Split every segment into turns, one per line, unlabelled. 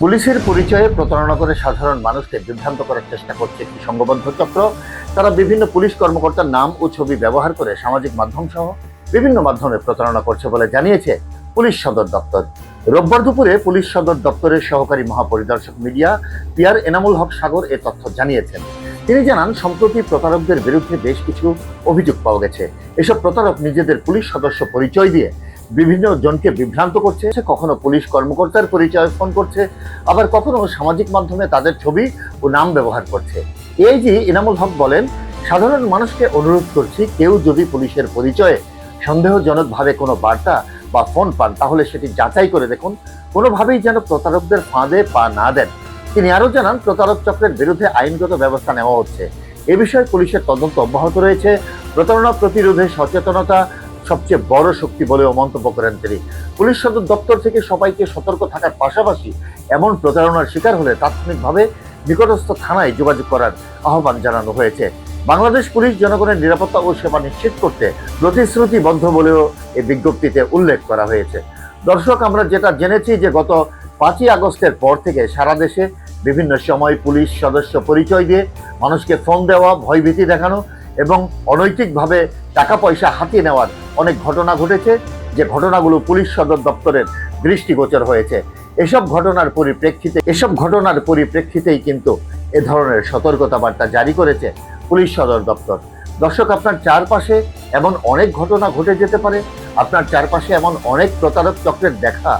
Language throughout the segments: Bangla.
পুলিশের পরিচয়ে প্রতারণা করে সাধারণ মানুষকে বিভ্রান্ত করার চেষ্টা করছে একটি সংঘবদ্ধ চক্র। তারা বিভিন্ন পুলিশ কর্মকর্তার নাম ও ছবি ব্যবহার করে সামাজিক মাধ্যম সহ বিভিন্ন মাধ্যমে প্রতারণা করছে বলে জানিয়েছে পুলিশ সদর দপ্তর। রোববার দুপুরে পুলিশ সদর দপ্তরের সহকারী মহাপরিদর্শক মিডিয়া পিয়ার এনামুল হক সাগর এ তথ্য জানিয়েছেন। তিনি জানান, সম্প্রতি প্রতারকদের বিরুদ্ধে বেশ কিছু অভিযোগ পাওয়া গেছে। এসব প্রতারক নিজেদের পুলিশ সদস্য পরিচয় দিয়ে বিভিন্ন জনকে বিভ্রান্ত করছে কখনো পুলিশ কর্মকর্তার পরিচয় ফোন করছে, আবার কখনো সামাজিক মাধ্যমে তাদের ছবি ও নাম ব্যবহার করছে। এআইজি ইনামুল হক বলেন, সাধারণ মানুষকে অনুরোধ করছি, কেউ যদি পুলিশের পরিচয়ে সন্দেহজনকভাবে কোনো বার্তা বা ফোন পান, তাহলে সেটি যাচাই করে দেখুন। কোনোভাবেই যেন প্রতারকদের ফাঁদে পা না দেন। তিনি আরও জানান, প্রতারক চক্রের বিরুদ্ধে আইনগত ব্যবস্থা নেওয়া হচ্ছে। এ বিষয়ে পুলিশের তদন্ত অব্যাহত রয়েছে। প্রতারণা প্রতিরোধে সচেতনতা সবচেয়ে বড় শক্তি বলেও মন্তব্য করেন তিনি। পুলিশ সদর দপ্তর থেকে সবাইকে সতর্ক থাকার পাশাপাশি এমন প্রতারণার শিকার হলে তাৎক্ষণিকভাবে নিকটস্থ থানায় যোগাযোগ করার আহ্বান জানানো হয়েছে। বাংলাদেশ পুলিশ জনগণের নিরাপত্তা ও সেবা নিশ্চিত করতে প্রতিশ্রুতিবদ্ধ বলেও এই বিজ্ঞপ্তিতে উল্লেখ করা হয়েছে। দর্শক, আমরা যেটা জেনেছি যে গত পাঁচই আগস্টের পর থেকে সারা দেশে বিভিন্ন সময় পুলিশ সদস্য পরিচয় দিয়ে মানুষকে ফোন দেওয়া, ভয়ভীতি দেখানো এবং অনৈতিকভাবে টাকা পয়সা হাতিয়ে নেওয়ার অনেক ঘটনা ঘটেছে, যে ঘটনাগুলো পুলিশ সদর দপ্তরের দৃষ্টিগোচর হয়েছে। এসব ঘটনার পরিপ্রেক্ষিতে, এসব ঘটনার পরিপ্রেক্ষিতেই কিন্তু এ ধরনের সতর্কতা বার্তা জারি করেছে পুলিশ সদর দপ্তর। দর্শক, আপনার চারপাশে এমন অনেক ঘটনা ঘটে যেতে পারে, আপনার চারপাশে এমন অনেক প্রতারক চক্রের দেখা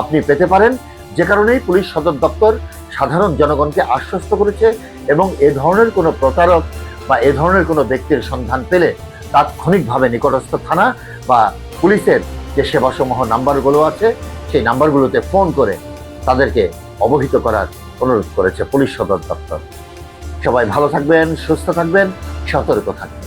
আপনি পেতে পারেন, যে কারণেই পুলিশ সদর দপ্তর সাধারণ জনগণকে আশ্বস্ত করেছে এবং এ ধরনের কোনো প্রতারক বা এ ধরনের কোনো ব্যক্তির সন্ধান পেলে তাৎক্ষণিকভাবে নিকটস্থ থানা বা পুলিশের যে সেবাসমূহ নাম্বারগুলো আছে, সেই নাম্বারগুলোতে ফোন করে তাদেরকে অবহিত করার অনুরোধ করেছে পুলিশ সদর দপ্তর। সবাই ভালো থাকবেন, সুস্থ থাকবেন, সতর্ক থাকবেন।